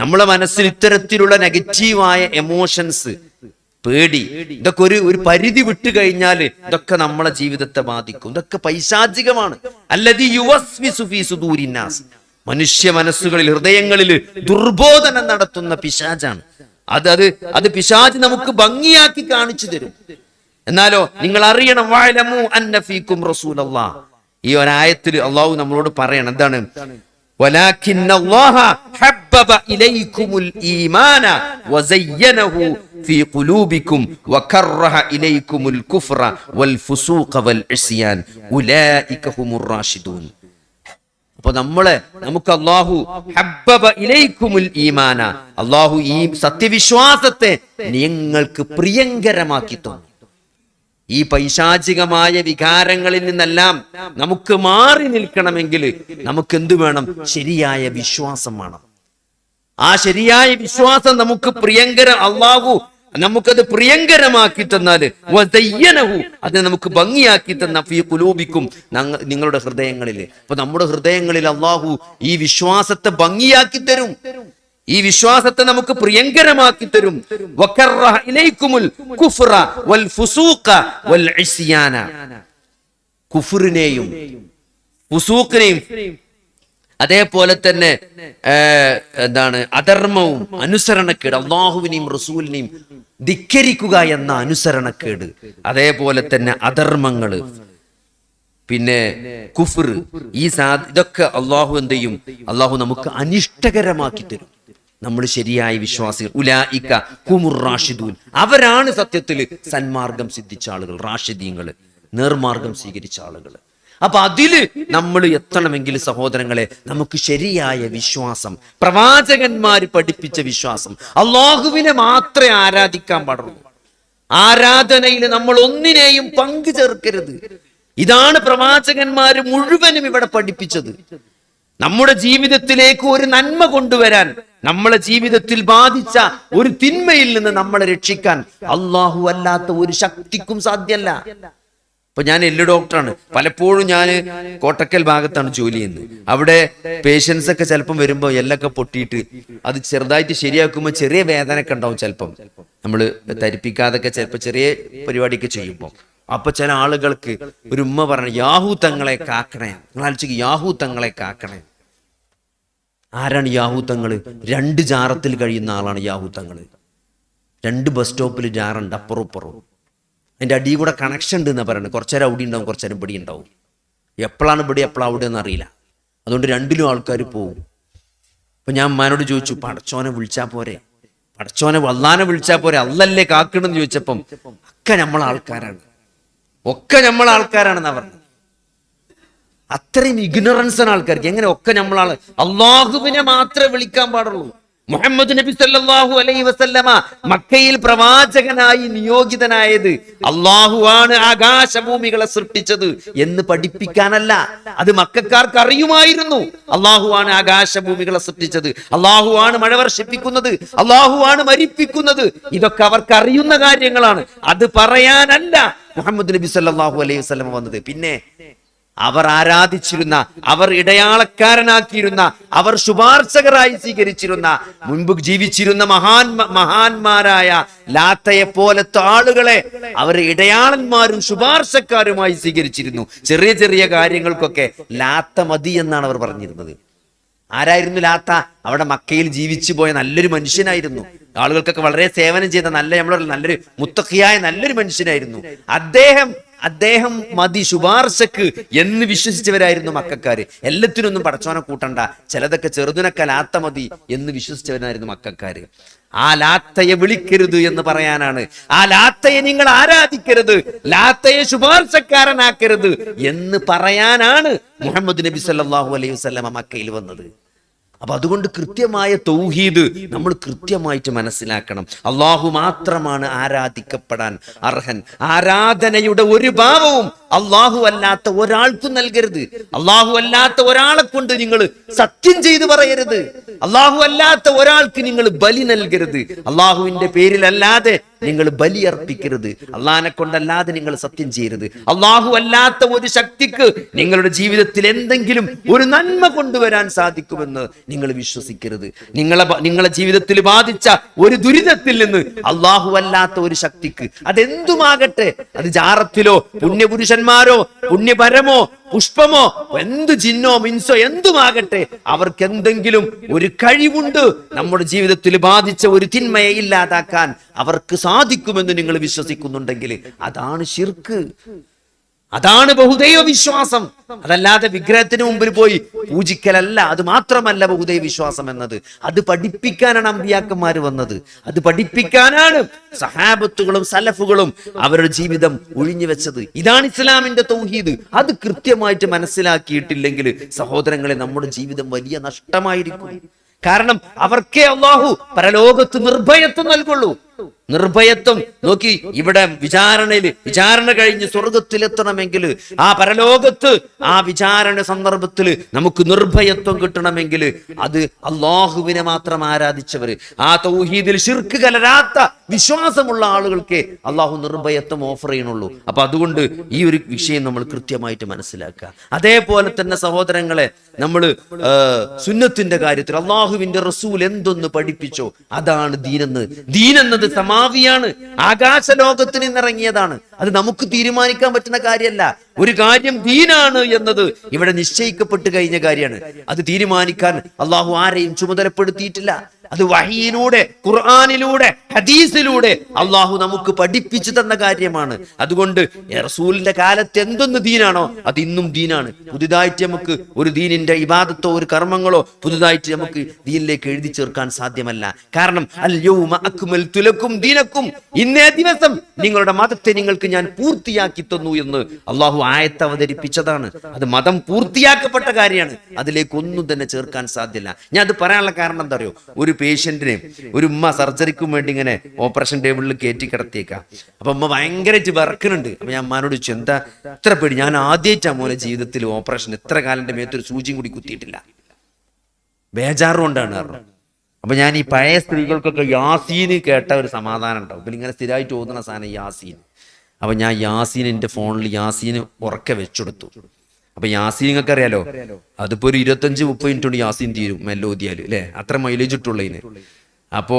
നമ്മളെ മനസ്സിൽ ഇത്തരത്തിലുള്ള നെഗറ്റീവായ എമോഷൻസ് പേടി ഇതൊക്കെ ഒരു ഒരു പരിധി വിട്ടു കഴിഞ്ഞാൽ ഇതൊക്കെ നമ്മളെ ജീവിതത്തെ ബാധിക്കും. ഇതൊക്കെ പൈശാചികമാണ്. അല്ലതി യുവസ്വിസു ഫീ സുദൂരിന്നാസ് മനുഷ്യ മനസ്സുകളിൽ ഹൃദയങ്ങളിൽ ദുർബോധനം നടത്തുന്ന പിശാചാണ്. അത് അത് അത് പിശാജ് നമുക്ക് ഭംഗിയാക്കി കാണിച്ചു തരും. എന്നാലോ നിങ്ങൾ അറിയണം വാഴമു അന്നഫീക്കും റസൂലല്ലാ. ഈ ഒരായത്തിൽ അള്ളാഹു നമ്മളോട് പറയണം എന്താണ്? ولكن الله حبب إليكم الإيمان وزينه في قلوبكم وكره إليكم الكفر والفسوق والعصيان أولئك هم الراشدون അപ്പൊ നമ്മളെ നമുക്ക് അള്ളാഹു ഹബ്ബബ ഇലൈക്കുമുൽ ഈമാന അള്ളാഹു ഈ സത്യവിശ്വാസത്തെ നിങ്ങൾക്ക് പ്രിയങ്കരമാക്കി തന്നു ഈ പൈശാചികമായ വികാരങ്ങളിൽ നിന്നെല്ലാം നമുക്ക് മാറി നിൽക്കണമെങ്കിൽ നമുക്ക് എന്തു വേണം? ശരിയായ വിശ്വാസം വേണം. ആ ശരിയായ വിശ്വാസം നമുക്ക് പ്രിയങ്കര അള്ളാഹു നമുക്കത് പ്രിയങ്കരമാക്കി വദയ്യനഹു അത് നമുക്ക് ഭംഗിയാക്കി തന്ന ഫീ കുലൂബിക്കും നങ്ങ- നിങ്ങളുടെ ഹൃദയങ്ങളിൽ. അപ്പൊ നമ്മുടെ ഹൃദയങ്ങളിൽ അള്ളാഹു ഈ വിശ്വാസത്തെ ഭംഗിയാക്കി തരും. ഈ വിശ്വാസത്തെ നമുക്ക് പ്രിയങ്കരമാക്കി തരും. അതേപോലെ തന്നെ എന്താണ് അധർമ്മവും അനുസരണക്കേട് അള്ളാഹുവിനെയും റസൂലിനെയും ധിക്കരിക്കുക എന്ന അനുസരണക്കേട് അതേപോലെ തന്നെ അധർമ്മങ്ങൾ. പിന്നെ കുഫർ ഈ സാ ഇതൊക്കെ അള്ളാഹു എന്ത് ചെയ്യും? അള്ളാഹു നമുക്ക് അനിഷ്ടകരമാക്കി തരും. നമ്മൾ ശരിയായ വിശ്വാസികൾ. ഉലായിക്ക കുമുർ റാഷിദൂൻ. അവരാണ് സത്യത്തിൽ സന്മാർഗം സിദ്ധിച്ച ആളുകൾ റാഷിദീങ്ങൾ നേർമാർഗം സ്വീകരിച്ച ആളുകൾ. അപ്പൊ അതിൽ നമ്മൾ എത്തണമെങ്കിൽ സഹോദരങ്ങളെ നമുക്ക് ശരിയായ വിശ്വാസം പ്രവാചകന്മാർ പഠിപ്പിച്ച വിശ്വാസം അള്ളാഹുവിനെ മാത്രമേ ആരാധിക്കാൻ പാടുള്ളൂ. ആരാധനയിൽ നമ്മൾ ഒന്നിനെയും പങ്കു ചേർക്കരുത്. ഇതാണ് പ്രവാചകന്മാർ മുഴുവനും ഇവിടെ പഠിപ്പിച്ചത്. നമ്മുടെ ജീവിതത്തിലേക്ക് ഒരു നന്മ കൊണ്ടുവരാൻ നമ്മളെ ജീവിതത്തിൽ ബാധിച്ച ഒരു തിന്മയിൽ നിന്ന് നമ്മളെ രക്ഷിക്കാൻ അള്ളാഹു അല്ലാത്ത ഒരു ശക്തിക്കും സാധ്യല്ല. ഇപ്പൊ ഞാൻ എല്ല് ഡോക്ടറാണ്. പലപ്പോഴും ഞാൻ കോട്ടക്കൽ ഭാഗത്താണ് ജോലി ചെയ്യുന്നത്. അവിടെ പേഷ്യൻസ് ഒക്കെ ചിലപ്പം വരുമ്പോ എല്ലൊക്കെ പൊട്ടിയിട്ട് അത് ചെറുതായിട്ട് ശരിയാക്കുമ്പോൾ ചെറിയ വേദനയൊക്കെ ഉണ്ടാവും ചിലപ്പം. നമ്മൾ തരിപ്പിക്കാതൊക്കെ ചിലപ്പോൾ ചെറിയ പരിപാടിയൊക്കെ ചെയ്യുമ്പോൾ അപ്പൊ ചില ആളുകൾക്ക് ഒരു ഉമ്മ പറഞ്ഞു യാഹു തങ്ങളെ കാക്കണേ. നിങ്ങൾ അലച്ചു യാഹു തങ്ങളെ കാക്കണേ. ആരാണ് യാഹൂത്തങ്ങൾ രണ്ട് ജാറത്തിൽ കഴിയുന്ന ആളാണ് യാഹൂത്തങ്ങൾ രണ്ട് ബസ് സ്റ്റോപ്പിൽ ജാറുണ്ട് അപ്പുറം ഇപ്പുറവും. അതിന്റെ അടിയിൽ കൂടെ കണക്ഷൻ ഉണ്ട് എന്നാണ് പറയുന്നത് കുറച്ചേരം അവിടെ ഉണ്ടാവും കുറച്ചേരം ഇവിടെ ഉണ്ടാവും. എപ്പോഴാണ് ഇവിടെ എപ്പോഴാണ് അവിടെ എന്ന് അറിയില്ല. അതുകൊണ്ട് രണ്ടിലും ആൾക്കാർ പോകും അപ്പം ഞാൻ അമ്മാനോട് ചോദിച്ചു പടച്ചോനെ വിളിച്ചാൽ പോരെ? പടച്ചോനെ വള്ളാനെ വിളിച്ചാൽ പോരെ? അല്ലല്ലേ കാക്കണമെന്ന് ചോദിച്ചപ്പം ഒക്കെ നമ്മളെ ആൾക്കാരാണ് ഒക്കെ നമ്മളെ ആൾക്കാരാണെന്നാണ് പറഞ്ഞത്. അത്രയും ഇഗ്നറൻസ് ആണ് ആൾക്കാർക്ക്. എങ്ങനെ ഒക്കെ നമ്മളാൾ അള്ളാഹുവിനെ മാത്രമേ വിളിക്കാൻ പാടുള്ളൂ. മുഹമ്മദ് നബി സല്ലല്ലാഹു അലൈഹി വസല്ലമ മക്കയിൽ പ്രവാചകനായി നിയോഗിതനായത് അള്ളാഹുവാണ് ആകാശഭൂമികളെ സൃഷ്ടിച്ചത് എന്ന് പഠിപ്പിക്കാനല്ല. അത് മക്കാർക്ക് അറിയുമായിരുന്നു. അള്ളാഹുവാണ് ആകാശഭൂമികളെ സൃഷ്ടിച്ചത്. അള്ളാഹുവാണ് മഴ വർഷിപ്പിക്കുന്നത്. അള്ളാഹുവാണ് മരിപ്പിക്കുന്നത്. ഇതൊക്കെ അവർക്ക് അറിയുന്ന കാര്യങ്ങളാണ്. അത് പറയാനല്ല മുഹമ്മദ് നബി സല്ലല്ലാഹു അലൈഹി വസല്ലമ വന്നത്. പിന്നെ അവർ ആരാധിച്ചിരുന്ന അവർ ഇടയാളക്കാരനാക്കിയിരുന്ന അവർ ശുപാർശകരായി സ്വീകരിച്ചിരുന്ന മുൻപ് ജീവിച്ചിരുന്ന മഹാൻ മഹാന്മാരായ ലാത്തയെ പോലത്തെ ആളുകളെ അവർ ഇടയാളന്മാരും ശുപാർശക്കാരുമായി സ്വീകരിച്ചിരുന്നു. ചെറിയ ചെറിയ കാര്യങ്ങൾക്കൊക്കെ ലാത്ത മതി എന്നാണ് അവർ പറഞ്ഞിരുന്നത്. ആരായിരുന്നു ലാത്ത? അവിടെ മക്കയിൽ ജീവിച്ചു പോയ നല്ലൊരു മനുഷ്യനായിരുന്നു. ആളുകൾക്കൊക്കെ വളരെ സേവനം ചെയ്ത നല്ല നമ്മളൊരു നല്ലൊരു മുത്തക്കിയായ നല്ലൊരു മനുഷ്യനായിരുന്നു. അദ്ദേഹം അദ്ദേഹം മതി ശുപാർശക്ക് എന്ന് വിശ്വസിച്ചവരായിരുന്നു മക്കാര്. എല്ലാത്തിനൊന്നും പടച്ചോനെ കൂട്ടണ്ട. ചിലതൊക്കെ ചെറുതിനൊക്കെ ലാത്ത മതി എന്ന് വിശ്വസിച്ചവരായിരുന്നു മക്കാര്. ആ ലാത്തയെ വിളിക്കരുത് എന്ന് പറയാനാണ്. ആ ലാത്തയെ നിങ്ങൾ ആരാധിക്കരുത്. ലാത്തയെ ശുപാർശക്കാരനാക്കരുത് എന്ന് പറയാനാണ് മുഹമ്മദ് നബി സല്ലാഹു അലൈഹി വസല്ലമ മക്കയിൽ വന്നത്. അപ്പൊ അതുകൊണ്ട് കൃത്യമായ തൗഹീദ് നമ്മൾ കൃത്യമായിട്ട് മനസ്സിലാക്കണം. അള്ളാഹു മാത്രമാണ് ആരാധിക്കപ്പെടാൻ അർഹൻ. ആരാധനയുടെ ഒരു ഭാവവും അള്ളാഹു അല്ലാത്ത ഒരാൾക്കും നൽകരുത്. അള്ളാഹു അല്ലാത്ത ഒരാളെ കൊണ്ട് നിങ്ങൾ സത്യം ചെയ്ത് പറയരുത്. അള്ളാഹു അല്ലാത്ത ഒരാൾക്ക് നിങ്ങൾ ബലി നൽകരുത്. അള്ളാഹുവിന്റെ പേരിലല്ലാതെ നിങ്ങൾ ബലി അർപ്പിക്കരുത്. അള്ളഹാനെ കൊണ്ടല്ലാതെ നിങ്ങൾ സത്യം ചെയ്യരുത്. അള്ളാഹു അല്ലാത്ത ഒരു ശക്തിക്ക് നിങ്ങളുടെ ജീവിതത്തിൽ എന്തെങ്കിലും ഒരു നന്മ കൊണ്ടുവരാൻ സാധിക്കുമെന്ന് നിങ്ങൾ വിശ്വസിക്കരുത്. നിങ്ങളെ നിങ്ങളെ ജീവിതത്തിൽ ബാധിച്ച ഒരു ദുരിതത്തിൽ നിന്ന് അള്ളാഹു അല്ലാത്ത ഒരു ശക്തിക്ക് അതെന്തുമാകട്ടെ? അത് ജാറത്തിലോ പുണ്യപുരുഷന്മാരോ പുണ്യപരമോ പുഷ്പമോ എന്ത് ജിന്നോ മിൻസോ എന്തുമാകട്ടെ അവർക്ക് എന്തെങ്കിലും ഒരു കഴിവുണ്ട് നമ്മുടെ ജീവിതത്തിൽ ബാധിച്ച ഒരു തിന്മയെ ഇല്ലാതാക്കാൻ അവർക്ക് സാധിക്കുമെന്ന് നിങ്ങൾ വിശ്വസിക്കുന്നുണ്ടെങ്കിൽ അതാണ് ശിർക്ക്. അതാണ് ബഹുദൈവ വിശ്വാസം അതല്ലാതെ വിഗ്രഹത്തിന് മുമ്പിൽ പോയി പൂജിക്കലല്ല. അത് മാത്രമല്ല ബഹുദൈവ വിശ്വാസം എന്നത്. അത് പഠിപ്പിക്കാനാണ് അമ്പിയാക്കന്മാർ വന്നത്. അത് പഠിപ്പിക്കാനാണ് സഹാബത്തുകളും സലഫുകളും അവരുടെ ജീവിതം ഒഴിഞ്ഞു വെച്ചത്. ഇതാണ് ഇസ്ലാമിന്റെ തൗഹീദ്. അത് കൃത്യമായിട്ട് മനസ്സിലാക്കിയിട്ടില്ലെങ്കിൽ സഹോദരങ്ങളെ നമ്മുടെ ജീവിതം വലിയ നഷ്ടമായിരിക്കും. കാരണം അവർക്കേ അള്ളാഹു പരലോകത്ത് നിർഭയത്വം നൽകുള്ളൂ. നിർഭയത്വം. നോക്കി ഇവിടെ വിചാരണയിൽ വിചാരണ കഴിഞ്ഞ് സ്വർഗത്തിലെത്തണമെങ്കിൽ ആ പരലോകത്ത് ആ വിചാരണ സന്ദർഭത്തിൽ നമുക്ക് നിർഭയത്വം കിട്ടണമെങ്കിൽ അത് അള്ളാഹുവിനെ മാത്രം ആരാധിച്ചവർ ആ തൗഹീദിൽ ശിർക്ക് കലരാത്ത വിശ്വാസമുള്ള ആളുകൾക്ക് അള്ളാഹു നിർഭയത്വം ഓഫർ ചെയ്യണുള്ളൂ അപ്പൊ അതുകൊണ്ട് ഈ ഒരു വിഷയം നമ്മൾ കൃത്യമായിട്ട് മനസ്സിലാക്കുക. അതേപോലെ തന്നെ സഹോദരങ്ങളെ നമ്മൾ സുന്നത്തിന്റെ കാര്യത്തിൽ അള്ളാഹുവിന്റെ റസൂൽ എന്തൊന്ന് പഠിപ്പിച്ചോ? അതാണ് ദീനെന്ന്. ദീനെന്നത് എന്നത് സമാവിയാണ് ആകാശ ലോകത്തിൽ നിന്നിറങ്ങിയതാണ് അത് നമുക്ക് തീരുമാനിക്കാൻ പറ്റുന്ന കാര്യമല്ല. ഒരു കാര്യം ദീനാണ് എന്നത് ഇവിടെ നിശ്ചയിക്കപ്പെട്ട് കഴിഞ്ഞ കാര്യമാണ്. അത് തീരുമാനിക്കാൻ അള്ളാഹു ആരെയും ചുമതലപ്പെടുത്തിയിട്ടില്ല. അത് വഹിയിലൂടെ ഖുർആാനിലൂടെ ഹദീസിലൂടെ അള്ളാഹു നമുക്ക് പഠിപ്പിച്ചു തന്ന കാര്യമാണ്. അതുകൊണ്ട് റസൂലിന്റെ കാലത്ത് എന്തൊന്ന് ദീനാണോ അത് ഇന്നും ദീനാണ്. പുതുതായിട്ട് നമുക്ക് ഒരു ദീനിന്റെ ഇബാദത്തോ ഒരു കർമ്മങ്ങളോ പുതുതായിട്ട് നമുക്ക് ദീനിലേക്ക് എഴുതി ചേർക്കാൻ സാധ്യമല്ല. കാരണം അൽ യൗമ അക്മൽതു ലക്കും ദീനക്കും. ഇന്നേ ദിവസം നിങ്ങളുടെ മതത്തെ നിങ്ങൾക്ക് ഞാൻ പൂർത്തിയാക്കി തന്നു എന്ന് അള്ളാഹു ആയത്ത് അവതരിപ്പിച്ചതാണ്. അത് മതം പൂർത്തിയാക്കപ്പെട്ട കാര്യമാണ്. അതിലേക്ക് ഒന്നും തന്നെ ചേർക്കാൻ സാധ്യമല്ല. ഞാൻ അത് പറയാനുള്ള കാരണം എന്താ അറിയോ? ഒരു പേഷ്യന്റിനെ ഒരു ഉമ്മ സർജറിക്കും വേണ്ടി ഇങ്ങനെ ഓപ്പറേഷൻ ടേബിളിൽ കയറ്റി കിടത്തിയേക്കാം. അപ്പൊ ഉമ്മ ഭയങ്കരമായിട്ട് വിറക്കുന്നുണ്ട് അപ്പൊ ഞാൻ അമ്മാനോട് ചോദിച്ചു എന്താ ഇത്ര പേടി? ഞാൻ ആദ്യമായിട്ടാ മോനെ ജീവിതത്തിൽ ഓപ്പറേഷൻ എത്ര കാലന്റെ മേത്തൊരു സൂചിയും കൂടി കുത്തിയിട്ടില്ല. ബേജാറ് കൊണ്ടാണ് കാരണം അപ്പൊ ഞാൻ ഈ പഴയ സ്ത്രീകൾക്കൊക്കെ യാസീന് കേട്ട ഒരു സമാധാനം ഉണ്ടാവും. പിന്നെ ഇങ്ങനെ സ്ഥിരമായിട്ട് ഓതുന്ന സാധനം യാസീൻ അപ്പൊ ഞാൻ യാസീൻ എന്റെ ഫോണിൽ യാസീന് ഉറക്കെ വെച്ചെടുത്തു അപ്പൊ യാസീൻ നിങ്ങൾക്ക് അറിയാലോ അതിപ്പോ ഒരു ഇരുപത്തഞ്ച് മുപ്പത് മിനിറ്റ് കൊണ്ട് യാസീൻ തീരും മെല്ലോദിയാൽ അല്ലെ? അത്ര മൈലേജ് ഇട്ടുള്ളതിന് അപ്പോ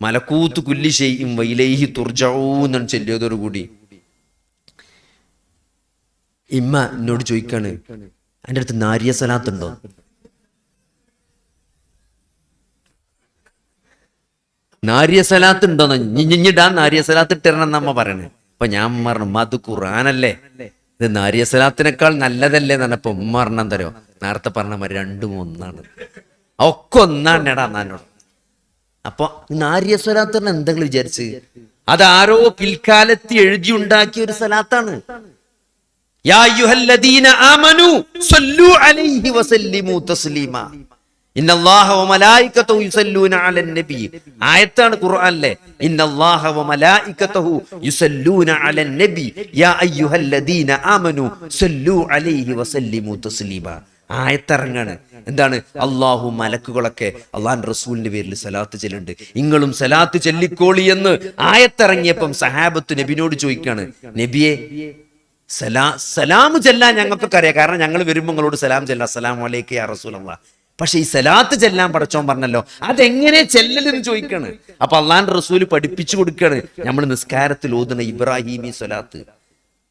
മലക്കൂത്ത് കുല്ലി ചെയ്യും വൈലേഹി തുർജാവൂന്നാണ് ചെല്ലിയതോടു കൂടി ഇമ്മ എന്നോട് ചോദിക്കാണ് എന്റെ അടുത്ത് നാരിയ സലാത്ത് ഉണ്ടോ? നാരിയ സലാത്ത് ഉണ്ടോന്ന്? ഞിഞ്ഞിടാ നാരിയ സലാത്ത് ഇട്ടിരണം എന്നമ്മ പറയണേ. അപ്പൊ ഞാൻ പറഞ്ഞു മത് ഖുറാനല്ലേ ഇത് നാരിയ സലാത്തിനേക്കാൾ നല്ലതല്ലേ എന്നപ്പോ ഉമ്മ പറഞ്ഞാൽ തരോ നേരത്തെ പറഞ്ഞ മാതിരി രണ്ടും ഒന്നാണ്. ഒക്കെ ഒന്നാണ് എടാ നാനോട് അപ്പൊ നാരിയ സ്വലാത്തിന് എന്തെങ്കിലും വിചാരിച്ച്? അതാരോ പിൽക്കാലത്ത് എഴുതി ഉണ്ടാക്കിയ ഒരു സലാത്താണ്. യാ യുഹല്ലദീന ആമനു സല്ലു അലൈഹി വസല്ലിമു തസ്ലീമ. ആയത്താണ് ഖുർആനിലെ. ആയത്തിറങ്ങാണ്. എന്താണ്? അള്ളാഹു മലക്കുകളൊക്കെ അള്ളാൻ റസൂലിന്റെ പേരിൽ സലാത്ത് ചെല്ലുണ്ട് ഇങ്ങളും സലാത്ത് ചെല്ലിക്കോളി എന്ന് ആയത്തിറങ്ങിയപ്പം സഹാബത്ത് നബിനോട് ചോദിക്കാണ് നബിയെ സലാ സലാം ചെല്ലാൻ ഞങ്ങൾക്കൊക്കെ അറിയാം. കാരണം ഞങ്ങൾ വരുമ്പോൾ നിങ്ങളോട് സലാം ചെല്ലാം അസ്സലാം വലൈക്ക് യാ പക്ഷെ ഈ സലാത്ത് ചെല്ലാൻ പടച്ചോൻ പറഞ്ഞല്ലോ അതെങ്ങനെ ചെല്ലലെന്ന് ചോദിക്കാണ്. അപ്പൊ അള്ളാൻ റസൂൽ പഠിപ്പിച്ചു കൊടുക്കാണ്. നമ്മൾ നിസ്കാരത്തിൽ ഓതുന്ന ഇബ്രാഹിമി സ്വലാത്ത്.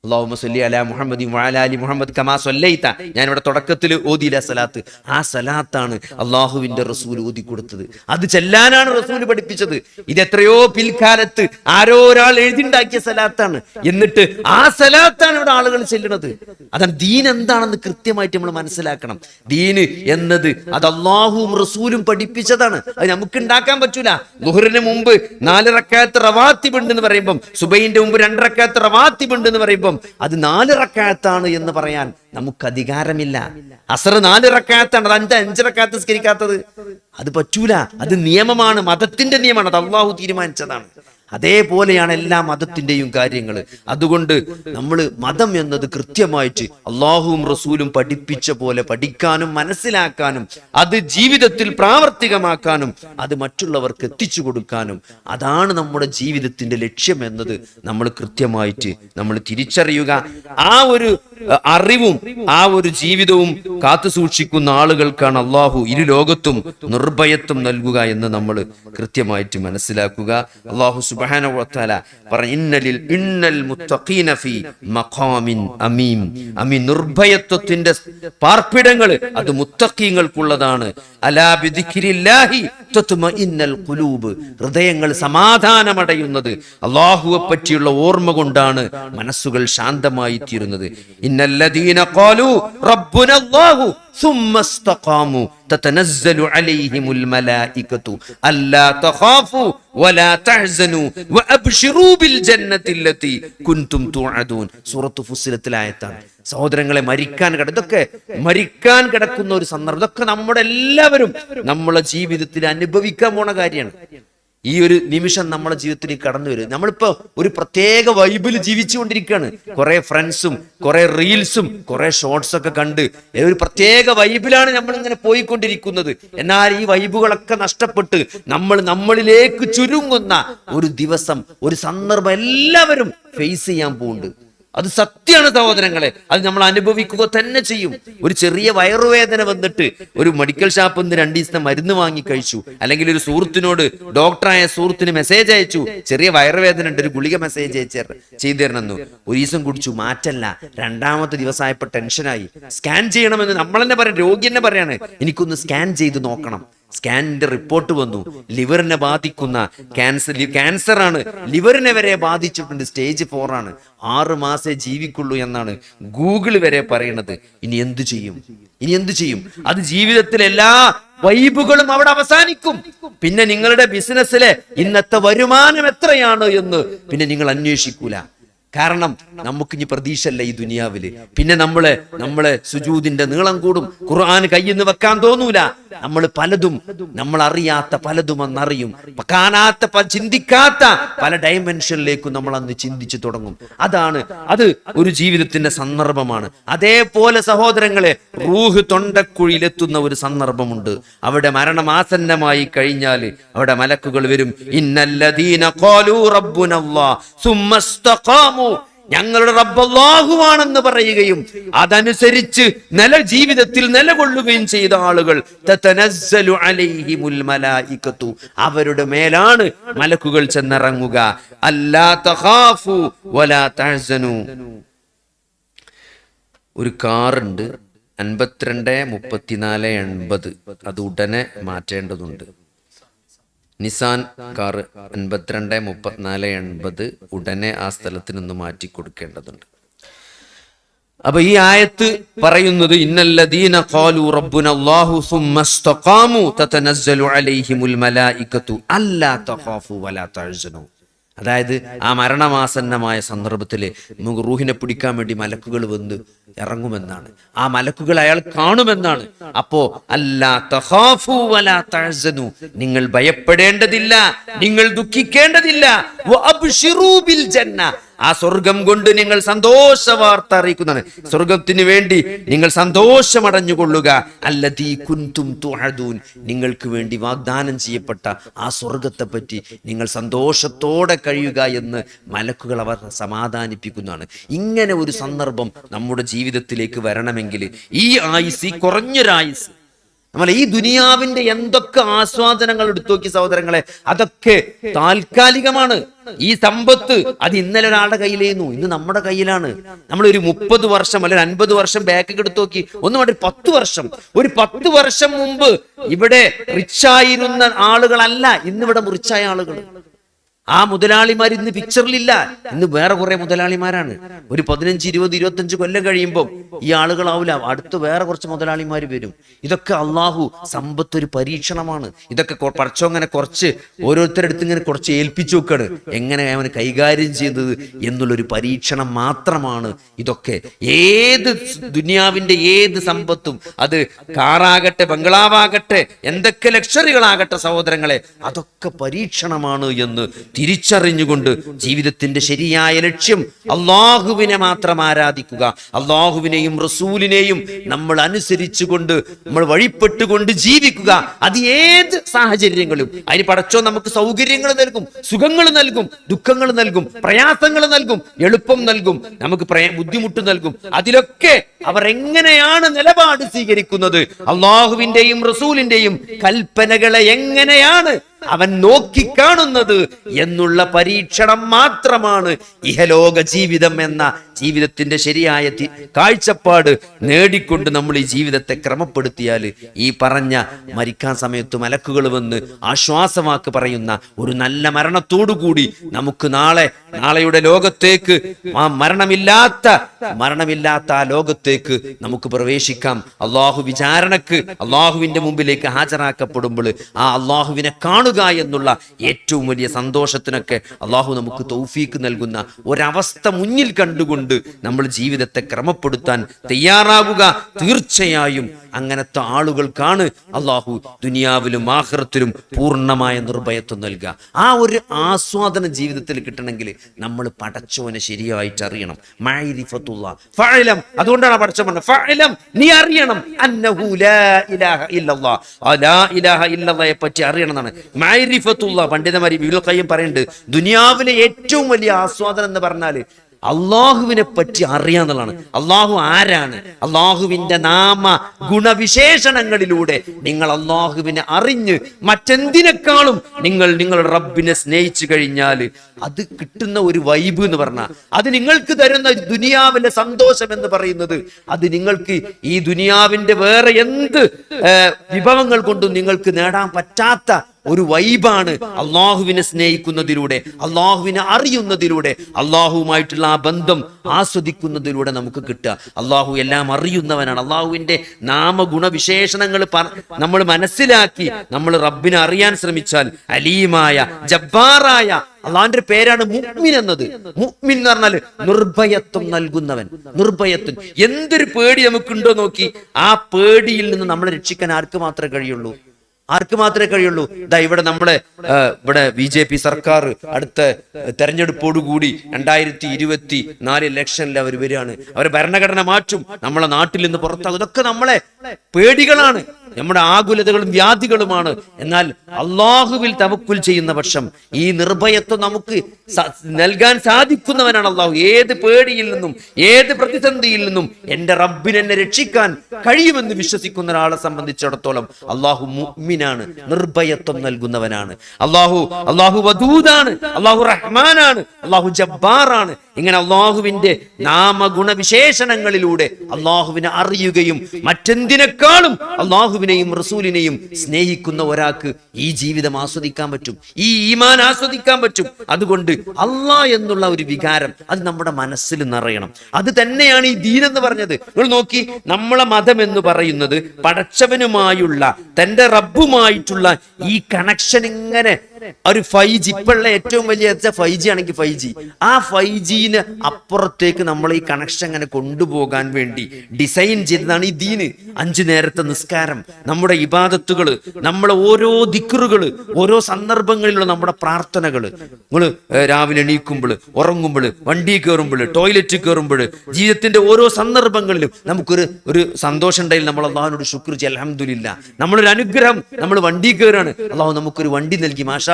അള്ളാഹുമ്മ സല്ലി അലാ മുഹമ്മദി അലി മുഹമ്മദ് കമാ സല്ലൈത. ഞാൻ ഇവിടെ തുടക്കത്തിൽ ഓതിയില്ല സലാത്ത്. ആ സലാത്താണ് അള്ളാഹുവിന്റെ റസൂൽ ഓതി കൊടുത്തത്. അത് ചെല്ലാനാണ് റസൂൽ പഠിപ്പിച്ചത്. ഇത് എത്രയോ പിൽക്കാലത്ത് ആരോ ഒരാൾ എഴുതിണ്ടാക്കിയ സലാത്താണ്. എന്നിട്ട് ആ സലാത്താണ് ഇവിടെ ആളുകൾ ചെല്ലണത് അതാണ് ദീൻ എന്താണെന്ന് കൃത്യമായിട്ട് നമ്മൾ മനസ്സിലാക്കണം. ദീന് എന്നത് അത് അള്ളാഹുവും റസൂലും പഠിപ്പിച്ചതാണ്. അത് നമുക്ക് ഉണ്ടാക്കാൻ പറ്റൂല. ലുഹറിന് മുമ്പ് നാല് റക്കാത്ത് റവാത്തിബ് ഉണ്ട് എന്ന് പറയുമ്പം സുബൈന്റെ മുമ്പ് രണ്ട് റക്കാത്ത് റവാത്തിബ് ഉണ്ട് എന്ന് പറയുമ്പം അത് നാല് റക്കാത്താണ് എന്ന് പറയാൻ നമുക്ക് അധികാരമില്ല അസർ നാല് റക്കാത്താണ് അത് അഞ്ച് അഞ്ച് റക്കാത്ത് സ്കരിക്കാത്തത് അത് പറ്റൂല. അത് നിയമമാണ്. മതത്തിന്റെ നിയമമാണ്. അത് അള്ളാഹു തീരുമാനിച്ചതാണ്. അതേപോലെയാണ് എല്ലാ മതത്തിന്റെയും കാര്യങ്ങൾ അതുകൊണ്ട് നമ്മൾ മതം എന്നത് കൃത്യമായിട്ട് അള്ളാഹുവും റസൂലും പഠിപ്പിച്ച പോലെ പഠിക്കാനും മനസ്സിലാക്കാനും അത് ജീവിതത്തിൽ പ്രാവർത്തികമാക്കാനും അത് മറ്റുള്ളവർക്ക് എത്തിച്ചു കൊടുക്കാനും അതാണ് നമ്മുടെ ജീവിതത്തിന്റെ ലക്ഷ്യം എന്നത് നമ്മൾ കൃത്യമായിട്ട് നമ്മൾ തിരിച്ചറിയുക. ആ ഒരു അറിവും ആ ഒരു ജീവിതവും കാത്തു സൂക്ഷിക്കുന്ന ആളുകൾക്കാണ് അള്ളാഹു ഇരു ലോകത്തും നിർഭയത്വം നൽകുക എന്ന് നമ്മൾ കൃത്യമായിട്ട് മനസ്സിലാക്കുക. അള്ളാഹു സുബാന ഇന്നൽ നിർഭയത്വത്തിന്റെ പാർപ്പിടങ്ങൾ അത് മുത്തഖീങ്ങൾക്കുള്ളതാണ്. ഹൃദയങ്ങൾ സമാധാനമടയുന്നത് അള്ളാഹുവെ പറ്റിയുള്ള ഓർമ്മ കൊണ്ടാണ് മനസ്സുകൾ ശാന്തമായി തീരുന്നത് ഇന്നല്ലദീന ثم استقاموا تتنزل عليهم الملائكة ألا تخافوا ولا تحزنوا وأبشروا بالجنة التي كنتم توعدون സൂറത്ത് ഫുസിലത്തിലെ ആയത്താണ് സഹോദരങ്ങളെ മരിക്കാൻ കിട ഇതൊക്കെ മരിക്കാൻ കിടക്കുന്ന ഒരു സന്ദർഭം ഇതൊക്കെ നമ്മുടെ എല്ലാവരും നമ്മളെ ജീവിതത്തിൽ അനുഭവിക്കാൻ പോണ കാര്യമാണ് ഈ ഒരു നിമിഷം നമ്മുടെ ജീവിതത്തിൽ കടന്നു വരും നമ്മളിപ്പോ ഒരു പ്രത്യേക വൈബിൽ ജീവിച്ചുകൊണ്ടിരിക്കുകയാണ്. കുറെ ഫ്രണ്ട്സും കുറെ റീൽസും കുറെ ഷോർട്സ് ഒക്കെ കണ്ട് ഒരു പ്രത്യേക വൈബിലാണ് നമ്മൾ ഇങ്ങനെ പോയിക്കൊണ്ടിരിക്കുന്നത്. എന്നാൽ ഈ വൈബുകളൊക്കെ നഷ്ടപ്പെട്ട് നമ്മൾ നമ്മളിലേക്ക് ചുരുങ്ങുന്ന ഒരു ദിവസം ഒരു സന്ദർഭം എല്ലാവരും ഫേസ് ചെയ്യാൻ പോകുന്നുണ്ട്. അത് സത്യമാണ് സഹോദരങ്ങളെ. അത് നമ്മൾ അനുഭവിക്കുക തന്നെ ചെയ്യും. ഒരു ചെറിയ വയറുവേദന വന്നിട്ട് ഒരു മെഡിക്കൽ ഷാപ്പിൽ നിന്ന് രണ്ടു ദിവസം മരുന്ന് വാങ്ങി കഴിച്ചു. അല്ലെങ്കിൽ ഒരു സുഹൃത്തിനോട് ഡോക്ടറായ സുഹൃത്തിന് മെസ്സേജ് അയച്ചു. ചെറിയ വയറുവേദന ഉണ്ട് ഒരു ഗുളിക മെസ്സേജ് അയച്ചു ചെയ്തു തരണമെന്നു. ഒരു ദിവസം കുടിച്ചു മാറ്റല്ല. രണ്ടാമത്തെ ദിവസമായപ്പോ ടെൻഷനായി സ്കാൻ ചെയ്യണമെന്ന് നമ്മൾ തന്നെ പറയാം രോഗി തന്നെ പറയാണ്. എനിക്കൊന്ന് സ്കാൻ ചെയ്ത് നോക്കണം. സ്കാനിന്റെ റിപ്പോർട്ട് വന്നു. ലിവറിനെ ബാധിക്കുന്ന ക്യാൻസർ. ക്യാൻസർ ആണ് ലിവറിനെ വരെ ബാധിച്ചിട്ടുണ്ട്. സ്റ്റേജ് ഫോർ ആണ്. ആറ് മാസേ ജീവിക്കുള്ളൂ എന്നാണ് ഗൂഗിൾ വരെ പറയുന്നത് ഇനി എന്തു ചെയ്യും? ഇനി എന്തു ചെയ്യും? അത് ജീവിതത്തിലെ എല്ലാ വൈബുകളും അവിടെ അവസാനിക്കും. പിന്നെ നിങ്ങളുടെ ബിസിനസ്സിലെ ഇന്നത്തെ വരുമാനം എത്രയാണ് എന്ന് പിന്നെ നിങ്ങൾ അന്വേഷിക്കൂല. കാരണം നമുക്ക് ഇനി പ്രതീക്ഷയല്ല ഈ ദുനിയാവിൽ. പിന്നെ നമ്മളെ നമ്മളെ സുജൂതിന്റെ നീളം കൂടും. ഖുർആൻ കയ്യിൽ നിന്ന് വെക്കാൻ തോന്നൂല. നമ്മൾ പലതും നമ്മൾ അറിയാത്ത പലതും അന്നറിയും. കാണാത്ത ചിന്തിക്കാത്ത പല ഡയമെൻഷനിലേക്കും നമ്മൾ അന്ന് ചിന്തിച്ചു തുടങ്ങും. അതാണ് അത് ഒരു ജീവിതത്തിന്റെ സന്ദർഭമാണ്. അതേപോലെ സഹോദരങ്ങളെ റൂഹ് തൊണ്ടക്കുഴിയിലെത്തുന്ന ഒരു സന്ദർഭമുണ്ട്. അവിടെ മരണം ആസന്നമായി കഴിഞ്ഞാൽ അവിടെ മലക്കുകൾ വരും. ഇന്നല്ലദീന ഞങ്ങളുടെ റബ്ബല്ലാഹുവാണെന്ന് പറയുകയും അതനുസരിച്ച് നില ജീവിതത്തിൽ നിലകൊള്ളുകയും ചെയ്ത ആളുകൾ. അവരുടെ മേലാണ് മലക്കുകൾ ചെന്നിറങ്ങുക. ഒരു കാറുണ്ട് അൻപത്തിരണ്ട് മുപ്പത്തിനാല് എൺപത്. അത് ഉടനെ മാറ്റേണ്ടതുണ്ട്. നിസാൻ കാർ എൺപത്തിരണ്ട് മുപ്പത്തിനാല് എൺപത് ഉടനെ ആ സ്ഥലത്ത് നിന്ന് മാറ്റി കൊടുക്കേണ്ടതുണ്ട്. അപ്പൊ ഈ ആയത്ത് പറയുന്നത് ഇന്നല്ലദീന ഖാലു അല്ലാഹു തതനസ്സലു അല്ലാ തഖാഫു വലാ തഹ്സനു അതായത് ആ മരണമാസന്നമായ സന്ദർഭത്തിൽ നമുക്ക് റൂഹിനെ പിടിക്കാൻ വേണ്ടി മലക്കുകൾ വന്ന് ഇറങ്ങുമെന്നാണ്. ആ മലക്കുകൾ അയാൾ കാണുമെന്നാണ്. അപ്പോ അല്ലാ വലാ നിങ്ങൾ ഭയപ്പെടേണ്ടതില്ല നിങ്ങൾ ദുഃഖിക്കേണ്ടതില്ല. ബിൽ ജന്ന. ആ സ്വർഗം കൊണ്ട് നിങ്ങൾ സന്തോഷ വാർത്ത അറിയിക്കുന്നതാണ്. സ്വർഗത്തിന് വേണ്ടി നിങ്ങൾ സന്തോഷമടഞ്ഞുകൊള്ളുക. അല്ലതീ കുന്തും തുഹദൂൻ നിങ്ങൾക്ക് വേണ്ടി വാഗ്ദാനം ചെയ്യപ്പെട്ട ആ സ്വർഗത്തെ പറ്റി നിങ്ങൾ സന്തോഷത്തോടെ കഴിയുക എന്ന് മലക്കുകൾ അവർ സമാധാനിപ്പിക്കുന്നതാണ്. ഇങ്ങനെ ഒരു സന്ദർഭം നമ്മുടെ ജീവിതത്തിലേക്ക് വരണമെങ്കിൽ ഈ ആയുസ് ഈ കുറഞ്ഞൊരായുസ് നമ്മൾ ഈ ദുനിയാവിന്റെ എന്തൊക്കെ ആസ്വാദനങ്ങൾ എടുത്തു നോക്കി സഹോദരങ്ങളെ അതൊക്കെ താൽക്കാലികമാണ്. ഈ സമ്പത്ത് അത് ഇന്നലെ ഒരാളുടെ കയ്യിലേന്നു ഇന്ന് നമ്മുടെ കയ്യിലാണ്. നമ്മൾ ഒരു മുപ്പത് വർഷം അല്ലെങ്കിൽ അൻപത് വർഷം ബാക്ക് എടുത്തു നോക്കി. ഒന്നും വേണ്ട പത്ത് വർഷം. ഒരു പത്ത് വർഷം മുമ്പ് ഇവിടെ റിച്ചായിരുന്ന ആളുകളല്ല ഇന്നിവിടെ റിച്ചായ ആളുകൾ. ആ മുതലാളിമാർ ഇന്ന് പിക്ചറിലില്ല ഇന്ന് വേറെ കുറെ മുതലാളിമാരാണ്. ഒരു പതിനഞ്ച് ഇരുപത് ഇരുപത്തഞ്ച് കൊല്ലം കഴിയുമ്പോൾ ഈ ആളുകളാവില്ല അടുത്ത് വേറെ കുറച്ച് മുതലാളിമാർ വരും. ഇതൊക്കെ അള്ളാഹു സമ്പത്ത് ഒരു പരീക്ഷണമാണ്. ഇതൊക്കെ പഠിച്ചോ അങ്ങനെ കുറച്ച് ഓരോരുത്തരടുത്ത് ഇങ്ങനെ കുറച്ച് ഏൽപ്പിച്ചു നോക്കാണ് എങ്ങനെ അവന് കൈകാര്യം ചെയ്യുന്നത് എന്നുള്ളൊരു പരീക്ഷണം മാത്രമാണ് ഇതൊക്കെ. ഏത് ദുനിയാവിന്റെ ഏത് സമ്പത്തും അത് കാറാകട്ടെ ബംഗ്ലാവാകട്ടെ എന്തൊക്കെ ലക്ഷറികളാകട്ടെ സഹോദരങ്ങളെ അതൊക്കെ പരീക്ഷണമാണ് എന്ന് തിരിച്ചറിഞ്ഞുകൊണ്ട് ജീവിതത്തിന്റെ ശരിയായ ലക്ഷ്യം അള്ളാഹുവിനെ മാത്രം ആരാധിക്കുക. അള്ളാഹുവിനെയും റസൂലിനെയും നമ്മൾ അനുസരിച്ചുകൊണ്ട് നമ്മൾ വഴിപ്പെട്ടുകൊണ്ട് ജീവിക്കുക. അത് ഏത് സാഹചര്യങ്ങളും അതിന് പടച്ചോ നമുക്ക് സൗകര്യങ്ങൾ നൽകും സുഖങ്ങൾ നൽകും ദുഃഖങ്ങൾ നൽകും പ്രയാസങ്ങൾ നൽകും എളുപ്പം നൽകും നമുക്ക് ബുദ്ധിമുട്ട് നൽകും. അതിലൊക്കെ അവർ എങ്ങനെയാണ് നിലപാട് സ്വീകരിക്കുന്നത്? അള്ളാഹുവിന്റെയും റസൂലിന്റെയും കൽപ്പനകളെ എങ്ങനെയാണ് അവൻ നോക്കിക്കാണുന്നത് എന്നുള്ള പരീക്ഷണം മാത്രമാണ് ഇഹലോക ജീവിതം എന്ന ജീവിതത്തിന്റെ ശരിയായ കാഴ്ചപ്പാട് നേടിക്കൊണ്ട് നമ്മൾ ഈ ജീവിതത്തെ ക്രമപ്പെടുത്തിയാൽ ഈ പറഞ്ഞ മരിക്കാൻ സമയത്ത് മലക്കുകൾ വന്ന് ആശ്വാസമാക്ക് പറയുന്ന ഒരു നല്ല മരണത്തോടുകൂടി നമുക്ക് നാളെ നാളെയുടെ ലോകത്തേക്ക് ആ മരണമില്ലാത്ത മരണമില്ലാത്ത ആ ലോകത്തേക്ക് നമുക്ക് പ്രവേശിക്കാം. അള്ളാഹു വിചാരണക്ക് അള്ളാഹുവിന്റെ മുമ്പിലേക്ക് ഹാജരാക്കപ്പെടുമ്പോൾ ആ അള്ളാഹുവിനെ കാണുക എന്നുള്ള ഏറ്റവും വലിയ സന്തോഷത്തിനൊക്കെ അള്ളാഹു നമുക്ക് തൗഫീക്ക് നൽകുന്ന ഒരവസ്ഥ മുന്നിൽ കണ്ടുകൊണ്ട് നമ്മൾ ജീവിതത്തെ ക്രമപ്പെടുത്താൻ തയ്യാറാകുക തീർച്ചയായും അങ്ങനത്തെ ആളുകൾക്കാണ് അള്ളാഹു ദുനിയാവിലും ആഹ്റത്തിലും പൂർണമായ നിർഭയത്വം നൽകുക. ആ ഒരു ആസ്വാദന ജീവിതത്തിൽ കിട്ടണമെങ്കിൽ നമ്മൾ പടച്ചോനെ ശരിയായിട്ട് അറിയണം. അതുകൊണ്ടാണ് പടച്ചോൻ നീ അറിയണം. അന്നഹു ലാ ഇലാഹ ഇലാഹ പറ്റി അറിയണം എന്നാണ് പണ്ഡിതമാരി വിവിൽ കയ്യും പറയുന്നുണ്ട് ദുനിയാവിലെ ഏറ്റവും വലിയ ആസ്വാദനം എന്ന് പറഞ്ഞാൽ അള്ളാഹുവിനെ പറ്റി അറിയാന്നുള്ളതാണ്. അള്ളാഹു ആരാണ്? അള്ളാഹുവിന്റെ നാമ ഗുണവിശേഷണങ്ങളിലൂടെ നിങ്ങൾ അള്ളാഹുവിനെ അറിഞ്ഞ് മറ്റെന്തിനേക്കാളും നിങ്ങൾ നിങ്ങളുടെ റബ്ബിനെ സ്നേഹിച്ചു കഴിഞ്ഞാൽ അത് കിട്ടുന്ന ഒരു വൈബ് എന്ന് പറഞ്ഞാൽ അത് നിങ്ങൾക്ക് തരുന്ന ദുനിയാവിലെ സന്തോഷം എന്ന് പറയുന്നത് അത് നിങ്ങൾക്ക് ഈ ദുനിയാവിന്റെ വേറെ എന്ത് വിഭവങ്ങൾ കൊണ്ടും നിങ്ങൾക്ക് നേടാൻ പറ്റാത്ത ഒരു വൈബാണ് അള്ളാഹുവിനെ സ്നേഹിക്കുന്നതിലൂടെ അള്ളാഹുവിനെ അറിയുന്നതിലൂടെ അള്ളാഹുവുമായിട്ടുള്ള ആ ബന്ധം ആസ്വദിക്കുന്നതിലൂടെ നമുക്ക് കിട്ടുക. അള്ളാഹു എല്ലാം അറിയുന്നവനാണ്. അള്ളാഹുവിന്റെ നാമഗുണവിശേഷണങ്ങൾ നമ്മൾ മനസ്സിലാക്കി നമ്മൾ റബ്ബിനെ അറിയാൻ ശ്രമിച്ചാൽ അലീമായ ജബ്ബാറായ അള്ളാഹിന്റെ പേരാണ് മുഅ്മിൻ എന്നത്. മുഅ്മിൻ എന്ന് പറഞ്ഞാൽ നിർഭയത്വം നൽകുന്നവൻ നിർഭയത്വം എന്തൊരു പേടി നമുക്കുണ്ടോ നോക്കി? ആ പേടിയിൽ നിന്ന് നമ്മളെ രക്ഷിക്കാൻ ആർക്ക് മാത്രമേ കഴിയുള്ളൂ? ആർക്ക് മാത്രമേ കഴിയുള്ളൂ? ഇതാ ഇവിടെ നമ്മളെ ഇവിടെ ബി ജെ പി സർക്കാർ അടുത്ത തെരഞ്ഞെടുപ്പോടുകൂടി രണ്ടായിരത്തി ഇരുപത്തി നാല് ഇലക്ഷനിൽ അവർ വരികയാണ്. അവർ ഭരണഘടന മാറ്റും. നമ്മളെ നാട്ടിൽ നിന്ന് പുറത്താകും. ഇതൊക്കെ നമ്മളെ പേടികളാണ്. നമ്മുടെ ആകുലതകളും വ്യാധികളുമാണ്. എന്നാൽ അള്ളാഹുവിൽ തവക്കുൽ ചെയ്യുന്ന പക്ഷം ഈ നിർഭയത്വം നമുക്ക് നൽകാൻ സാധിക്കുന്നവനാണ് അള്ളാഹു. ഏത് പേടിയിൽ നിന്നും ഏത് പ്രതിസന്ധിയിൽ നിന്നും എന്റെ റബ്ബിനെന്നെ രക്ഷിക്കാൻ കഴിയുമെന്ന് വിശ്വസിക്കുന്ന ഒരാളെ സംബന്ധിച്ചിടത്തോളം അള്ളാഹു മുഅ്മിനാണ് നിർഭയത്വം നൽകുന്നവനാണ്. അള്ളാഹു അള്ളാഹു വദൂദാണ് അള്ളാഹു റഹ്മാനാണ് അള്ളാഹു ജബ്ബാറാണ്. ഇങ്ങനെ അള്ളാഹുവിന്റെ നാമഗുണവിശേഷണങ്ങളിലൂടെ അള്ളാഹുവിനെ അറിയുകയും മറ്റെന്തിനേക്കാളും അള്ളാഹുവിനെയും റസൂലിനെയും സ്നേഹിക്കുന്ന ഒരാൾക്ക് ഈ ജീവിതം ആസ്വദിക്കാൻ പറ്റും. ഈ ഈമാൻ ആസ്വദിക്കാൻ പറ്റും. അതുകൊണ്ട് അള്ളാ എന്നുള്ള ഒരു വികാരം അത് നമ്മുടെ മനസ്സിൽ നിറയണം. അത് തന്നെയാണ് ഈ ദീൻ എന്ന് പറഞ്ഞത്. നിങ്ങൾ നോക്കി നമ്മളെ മതം എന്ന് പറയുന്നത് പടച്ചവനുമായുള്ള തന്റെ റബ്ബുമായിട്ടുള്ള ഈ കണക്ഷൻ ഇങ്ങനെ ഒരു ഫൈവ് ജി ഇപ്പോഴുള്ള ഏറ്റവും വലിയ ഫൈവ് ജി ആണെങ്കിൽ ഫൈവ് ജി ആ ഫൈവ് ജിന് അപ്പുറത്തേക്ക് നമ്മൾ ഈ കണക്ഷൻ അങ്ങനെ കൊണ്ടുപോകാൻ വേണ്ടി ഡിസൈൻ ചെയ്തതാണ് ഈ ദീന് അഞ്ചു നേരത്തെ നിസ്കാരം നമ്മുടെ ഇബാദത്തുകൾ നമ്മളെ ഓരോ ദിക്കറുകൾ ഓരോ സന്ദർഭങ്ങളിലുള്ള നമ്മുടെ പ്രാർത്ഥനകൾ നിങ്ങൾ രാവിലെ എണീക്കുമ്പോൾ ഉറങ്ങുമ്പോൾ വണ്ടി കയറുമ്പോൾ ടോയ്ലറ്റ് കയറുമ്പോൾ ജീവിതത്തിന്റെ ഓരോ സന്ദർഭങ്ങളിലും നമുക്കൊരു ഒരു സന്തോഷം ഉണ്ടായാലും നമ്മൾ അള്ളാഹുനോട് ശുക്ർ ചെയ്യ. അലഹമില്ല നമ്മളൊരു അനുഗ്രഹം നമ്മൾ വണ്ടി കയറാണ് അള്ളാഹു നമുക്കൊരു വണ്ടി നൽകി. മാഷാ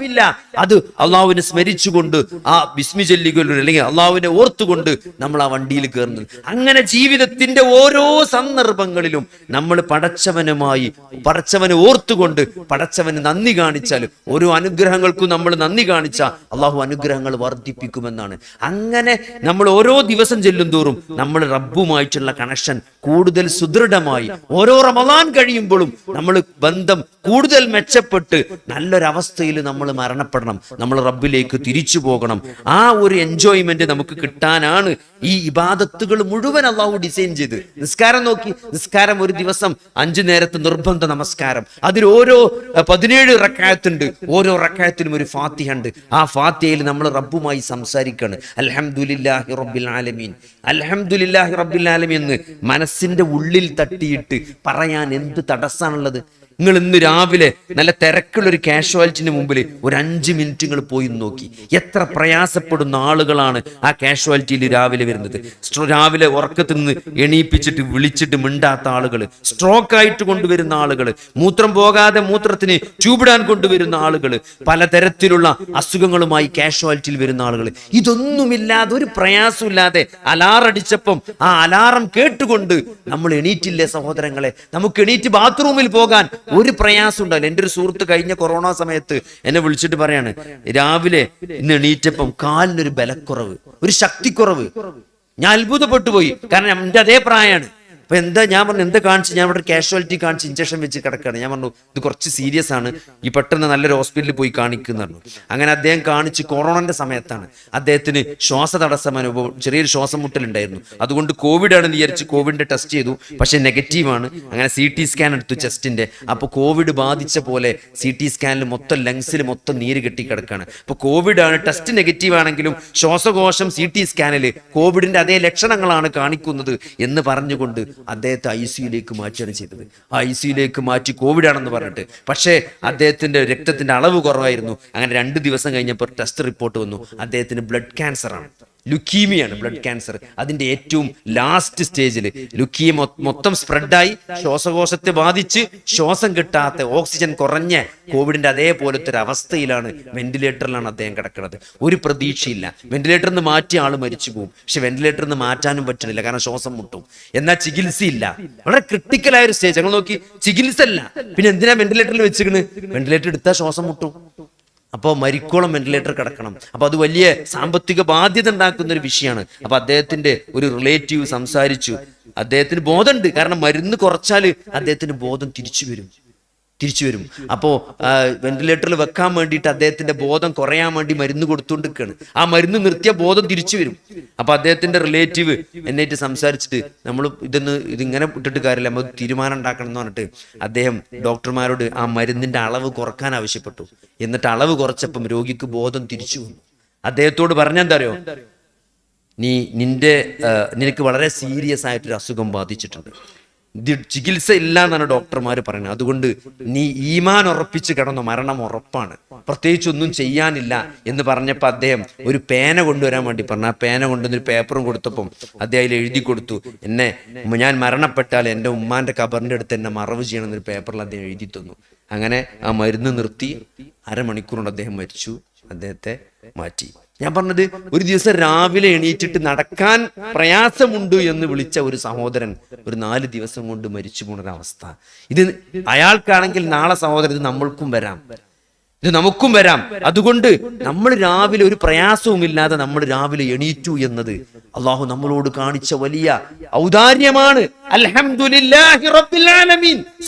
ബില്ലാ. അത് അള്ളാഹുവിനെ സ്മരിച്ചുകൊണ്ട് ആ ബിസ്മി ചൊല്ലിക്കൊല്ലും അല്ലെങ്കിൽ അള്ളാഹുവിനെ ഓർത്തുകൊണ്ട് നമ്മൾ ആ വണ്ടിയിൽ കയറുന്നത്. അങ്ങനെ ജീവിതത്തിന്റെ ഓരോ സന്ദർഭങ്ങളിലും നമ്മൾ പടച്ചവനുമായി പടച്ചവനെ ഓർത്തുകൊണ്ട് പടച്ചവന് നന്ദി കാണിച്ചാൽ ഓരോ അനുഗ്രഹങ്ങൾക്കും നമ്മൾ നന്ദി കാണിച്ചാൽ അള്ളാഹു അനുഗ്രഹങ്ങൾ വർദ്ധിപ്പിക്കുമെന്നാണ്. അങ്ങനെ നമ്മൾ ഓരോ ദിവസം ചെല്ലും തോറും നമ്മൾ റബ്ബുമായിട്ടുള്ള കണക്ഷൻ കൂടുതൽ സുദൃഢമായി ഓരോ റമദാൻ കഴിയുമ്പോഴും നമ്മൾ ബന്ധം കൂടുതൽ മെച്ചപ്പെട്ട് നല്ലൊരവസ്ഥയിൽ നമ്മൾ മരണപ്പെടണം. നമ്മൾ റബ്ബിലേക്ക് തിരിച്ചു പോകണം. ആ ഒരു എൻജോയ്മെന്റ് നമുക്ക് കിട്ടാനാണ് ഈ ഇബാദത്തുകൾ മുഴുവൻ അള്ളാഹു ഡിസൈൻ ചെയ്ത്. നിസ്കാരം നോക്കി. നിസ്കാരം ഒരു ദിവസം അഞ്ചു നേരത്തെ നിർബന്ധ നമസ്കാരം. അതിൽ ഓരോ പതിനേഴ് റക്കായത്തുണ്ട്. ഓരോ റക്കായത്തിനും ഒരു ഫാത്തിഹ ഉണ്ട് ആ ഫാത്തിഹയിൽ നമ്മൾ റബ്ബുമായി സംസാരിക്കുകയാണ് അലഹമുല്ലാഹി റബ്ബിൽ ആലമീൻ. അലഹമുല്ലാഹി റബ്ബിൽ ആലമീൻ എന്ന് മനസ്സിന്റെ ഉള്ളിൽ തട്ടിയിട്ട് പറയാൻ എന്ത് തടസ്സാണുള്ളത്? നിങ്ങൾ ഇന്ന് രാവിലെ നല്ല തിരക്കുള്ള ഒരു കാഷ്വാലിറ്റിന് മുമ്പിൽ ഒരു അഞ്ച് മിനിറ്റ് നിങ്ങൾ പോയി നോക്കി. എത്ര പ്രയാസപ്പെടുന്ന ആളുകളാണ് ആ കാഷ്വാലിറ്റിയിൽ രാവിലെ വരുന്നത്? രാവിലെ ഉറക്കത്തിൽ നിന്ന് എണീപ്പിച്ചിട്ട് വിളിച്ചിട്ട് മിണ്ടാത്ത ആളുകൾ സ്ട്രോക്ക് ആയിട്ട് കൊണ്ടുവരുന്ന ആളുകൾ മൂത്രം പോകാതെ മൂത്രത്തിന് ചൂപിടാൻ കൊണ്ടുവരുന്ന ആളുകൾ പലതരത്തിലുള്ള അസുഖങ്ങളുമായി കാഷ്വാലിറ്റിയിൽ വരുന്ന ആളുകൾ ഇതൊന്നുമില്ലാതെ ഒരു പ്രയാസമില്ലാതെ അലാറടിച്ചപ്പം ആ അലാറം കേട്ടുകൊണ്ട് നമ്മൾ എണീറ്റില്ലേ സഹോദരങ്ങളെ? നമുക്ക് എണീറ്റ് ബാത്റൂമിൽ പോകാൻ ഒരു പ്രയാസം ഉണ്ടാവില്ല എന്റെ ഒരു സുഹൃത്ത് കഴിഞ്ഞ കൊറോണ സമയത്ത് എന്നെ വിളിച്ചിട്ട് പറയാണ് രാവിലെ ഇന്ന് എണീറ്റപ്പം കാലിനൊരു ബലക്കുറവ് ഒരു ശക്തിക്കുറവ്. ഞാൻ അത്ഭുതപ്പെട്ടു പോയി. കാരണം എന്റെ അതേ പ്രായമാണ് അപ്പൊ എന്താ ഞാൻ പറഞ്ഞു എന്താ കാണിച്ചു? ഞാൻ ഇവിടെ കാഷ്വാലിറ്റി കാണിച്ച് ഇഞ്ചക്ഷൻ വെച്ച് കിടക്കുകയാണ്. ഞാൻ പറഞ്ഞു ഇത് കുറച്ച് സീരിയസ് ആണ്. ഈ പെട്ടെന്ന് നല്ലൊരു ഹോസ്പിറ്റലിൽ പോയി കാണിക്കുന്നു പറഞ്ഞു. അങ്ങനെ അദ്ദേഹം കാണിച്ച് കൊറോണന്റെ സമയത്താണ്. അദ്ദേഹത്തിന് ശ്വാസ തടസ്സം അനുഭവം ചെറിയൊരു ശ്വാസം മുട്ടലുണ്ടായിരുന്നു അതുകൊണ്ട് കോവിഡ് ആണെന്ന് വിചാരിച്ച് കോവിഡിന്റെ ടെസ്റ്റ് ചെയ്തു. പക്ഷേ നെഗറ്റീവ് ആണ്. അങ്ങനെ സി ടി സ്കാൻ എടുത്തു ചെസ്റ്റിന്റെ അപ്പോൾ കോവിഡ് ബാധിച്ച പോലെ സി ടി സ്കാനിൽ മൊത്തം ലങ്സിൽ മൊത്തം നീര് കെട്ടി കിടക്കുകയാണ്. അപ്പോൾ കോവിഡ് ആണ് ടെസ്റ്റ് നെഗറ്റീവ് ആണെങ്കിലും ശ്വാസകോശം സി ടി സ്കാനിൽ കോവിഡിന്റെ അതേ ലക്ഷണങ്ങളാണ് കാണിക്കുന്നത് എന്ന് പറഞ്ഞുകൊണ്ട് അദ്ദേഹത്തെ ഐ സിയിലേക്ക് മാറ്റുകയാണ് ചെയ്തത്. ഐ സിയിലേക്ക് മാറ്റി കോവിഡ് ആണെന്ന് പറഞ്ഞിട്ട്. പക്ഷേ അദ്ദേഹത്തിന്റെ രക്തത്തിന്റെ അളവ് കുറവായിരുന്നു. അങ്ങനെ രണ്ട് ദിവസം കഴിഞ്ഞപ്പോൾ ടെസ്റ്റ് റിപ്പോർട്ട് വന്നു. അദ്ദേഹത്തിന് ബ്ലഡ് ക്യാൻസർ ആണ് ലുക്കീമിയാണ് ബ്ലഡ് ക്യാൻസർ. അതിന്റെ ഏറ്റവും ലാസ്റ്റ് സ്റ്റേജിൽ ലുക്കീമ മൊത്തം സ്പ്രെഡായി. ശ്വാസകോശത്തെ ബാധിച്ച് ശ്വാസം കിട്ടാത്ത ഓക്സിജൻ കുറഞ്ഞ കോവിഡിന്റെ അതേപോലത്തെ ഒരു അവസ്ഥയിലാണ് വെന്റിലേറ്ററിലാണ് അദ്ദേഹം കിടക്കുന്നത്. ഒരു പ്രതീക്ഷയില്ല. വെന്റിലേറ്ററിൽ നിന്ന് മാറ്റിയ ആൾ മരിച്ചു പോകും പക്ഷെ വെന്റിലേറ്ററിൽ നിന്ന് മാറ്റാനും പറ്റണില്ല കാരണം ശ്വാസം മുട്ടും. എന്നാൽ ചികിത്സയില്ല. വളരെ ക്രിട്ടിക്കലായ ഒരു സ്റ്റേജ് ഞങ്ങൾ നോക്കി. ചികിത്സ അല്ല പിന്നെ എന്തിനാ വെന്റിലേറ്ററിൽ വെച്ചിരിക്കുന്നത് വെന്റിലേറ്റർ എടുത്താൽ ശ്വാസം മുട്ടും. അപ്പോൾ മരിക്കോളം വെന്റിലേറ്റർ കിടക്കണം. അപ്പോൾ അത് വലിയ സാമ്പത്തിക ബാധ്യത ഉണ്ടാക്കുന്ന ഒരു വിഷയമാണ്. അപ്പോൾ അദ്ദേഹത്തിന്റെ ഒരു റിലേറ്റീവ് സംസാരിച്ചു. അദ്ദേഹത്തിന് ബോധമുണ്ട്. കാരണം മരുന്ന് കുറച്ചാൽ അദ്ദേഹത്തിന് ബോധം തിരിച്ചു വരും. തിരിച്ചു വരും. അപ്പോൾ വെന്റിലേറ്ററിൽ വെക്കാൻ വേണ്ടിയിട്ട് അദ്ദേഹത്തിന്റെ ബോധം കുറയാൻ വേണ്ടി മരുന്ന് കൊടുത്തുകൊണ്ടിരിക്കുകയാണ്. ആ മരുന്ന് നിർത്തിയ ബോധം തിരിച്ചു വരും. അപ്പൊ അദ്ദേഹത്തിന്റെ റിലേറ്റീവ് എന്നായിട്ട് സംസാരിച്ചിട്ട് നമ്മൾ ഇതൊന്ന് ഇതിങ്ങനെ ഇട്ടിട്ട് കാര്യമില്ല നമുക്ക് തീരുമാനം ഉണ്ടാക്കണം എന്ന് പറഞ്ഞിട്ട് അദ്ദേഹം ഡോക്ടർമാരോട് ആ മരുന്നിന്റെ അളവ് കുറയ്ക്കാൻ ആവശ്യപ്പെട്ടു. എന്നിട്ട് അളവ് കുറച്ചപ്പം രോഗിക്ക് ബോധം തിരിച്ചു വന്നു. അദ്ദേഹത്തോട് പറഞ്ഞെന്താ അറിയോ? നീ നിന്റെ നിനക്ക് വളരെ സീരിയസ് ആയിട്ടൊരു അസുഖം ബാധിച്ചിട്ടുണ്ട്. ചികിത്സ ഇല്ല എന്നാണ് ഡോക്ടർമാർ പറയുന്നത്. അതുകൊണ്ട് നീ ഈമാൻ ഉറപ്പിച്ച് കിടന്നു മരണം ഉറപ്പാണ്. പ്രത്യേകിച്ച് ഒന്നും ചെയ്യാനില്ല എന്ന് പറഞ്ഞപ്പോൾ അദ്ദേഹം ഒരു പേന കൊണ്ടുവരാൻ വേണ്ടി പറഞ്ഞു. ആ പേന കൊണ്ടുവന്നൊരു പേപ്പറും കൊടുത്തപ്പം അദ്ദേഹം അതിൽ എഴുതി കൊടുത്തു. എന്നെ ഞാൻ മരണപ്പെട്ടാൽ എന്റെ ഉമ്മാന്റെ കബറിന്റെ അടുത്ത് എന്നെ മറവ് ചെയ്യണം എന്നൊരു പേപ്പറിൽ അദ്ദേഹം എഴുതി തന്നു. അങ്ങനെ ആ മരുന്ന് നിർത്തി. അരമണിക്കൂറുകൊണ്ട് അദ്ദേഹം മരിച്ചു. അദ്ദേഹത്തെ മാറ്റി. ഞാൻ പറഞ്ഞത് ഒരു ദിവസം രാവിലെ എണീറ്റിട്ട് നടക്കാൻ പ്രയാസമുണ്ട് എന്ന് വിളിച്ച ഒരു സഹോദരൻ ഒരു നാല് ദിവസം കൊണ്ട് മരിച്ചു പോണൊരവസ്ഥ. ഇത് അയാൾക്കാണെങ്കിൽ നാളെ സഹോദരൻ ഇത് നമ്മൾക്കും വരാം. ഇത് നമുക്കും വരാം. അതുകൊണ്ട് നമ്മൾ രാവിലെ ഒരു പ്രയാസവും ഇല്ലാതെ നമ്മൾ രാവിലെ എണീറ്റു എന്നത് അള്ളാഹു നമ്മളോട് കാണിച്ച വലിയ ഔദാര്യമാണ്.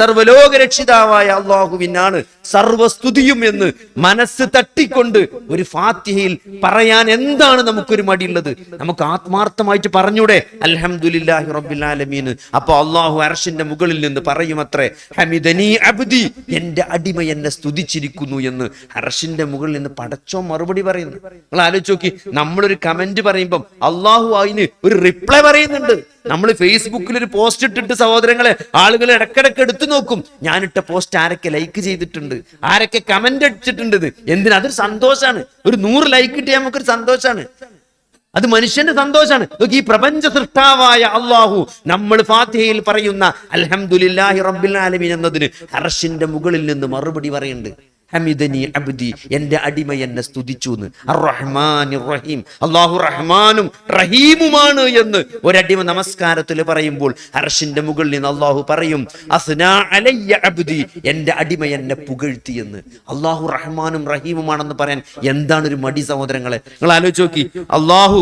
സർവലോക രക്ഷിതാവായ അള്ളാഹുവിനാണ് സർവസ്തുതിയും എന്ന് മനസ്സ് തട്ടിക്കൊണ്ട് ഒരു ഫാത്തിഹയിൽ പറയാൻ എന്താണ് നമുക്കൊരു മടിയുള്ളത്? നമുക്ക് ആത്മാർത്ഥമായിട്ട് പറഞ്ഞൂടെ അൽഹംദുലില്ലാഹി റബ്ബിൽ ആലമീൻ. അപ്പൊ അള്ളാഹു അർഷിന്റെ മുകളിൽ നിന്ന് പറയുമത്രേ ഹമിദനി അബ്ദി എന്റെ അടിമ എന്നെ സ്തുതിച്ചിരിക്കുന്നു എന്ന്. അർഷിന്റെ മുകളിൽ നിന്ന് പടച്ചോ മറുപടി പറയുന്നു. നിങ്ങൾ ആലോചിച്ച് നോക്കി നമ്മളൊരു കമന്റ് പറയുമ്പം അള്ളാഹു അതിന് ഒരു റിപ്ലൈ പറയുന്നുണ്ട്. നമ്മൾ ഫേസ്ബുക്കിൽ ഒരു പോസ്റ്റ് ഇട്ടിട്ട് സഹോദരങ്ങളെ ആളുകൾ ഇടക്കിടക്ക് എടുത്തു നോക്കും. ഞാനിട്ട പോസ്റ്റ് ആരൊക്കെ ലൈക്ക് ചെയ്തിട്ടുണ്ട്? ആരൊക്കെ കമന്റ് അടിച്ചിട്ടുണ്ട്? എന്തിനാ? അതൊരു സന്തോഷമാണ് ഒരു നൂറ് ലൈക്ക് കിട്ടിയാൽ നമുക്കൊരു സന്തോഷമാണ് അത് മനുഷ്യന്റെ സന്തോഷമാണ് നോക്കി ഈ പ്രപഞ്ച സൃഷ്ടാവായ അള്ളാഹു നമ്മൾ ഫാത്തിഹയിൽ പറയുന്ന അൽഹംദുലില്ലാഹി റബ്ബിൽ ആലമീൻ എന്നതിന് ഹർഷിന്റെ മുകളിൽ നിന്ന് മറുപടി പറയുന്നുണ്ട്. ഹമിദനി അബ്ദി എന്റെ അടിമ എന്നെ സ്തുതിച്ചു എന്ന് റഹ്മാൻ റഹീം അള്ളാഹു റഹ്മാനും റഹീമുമാണ് എന്ന് ഒരടിമ നമസ്കാരത്തിൽ പറയുമ്പോൾ അർഷിന്റെ മുകളിൽ നിന്ന് അള്ളാഹു പറയും അസ്നാ അലയ്യ അബ്ദി എന്റെ അടിമ എന്നെ പുകഴ്ത്തി എന്ന്. അള്ളാഹു റഹ്മാനും റഹീമുമാണെന്ന് പറയാൻ എന്താണ് ഒരു മടി സഹോദരങ്ങളെ? നിങ്ങൾ ആലോചിച്ച് നോക്കി. അള്ളാഹു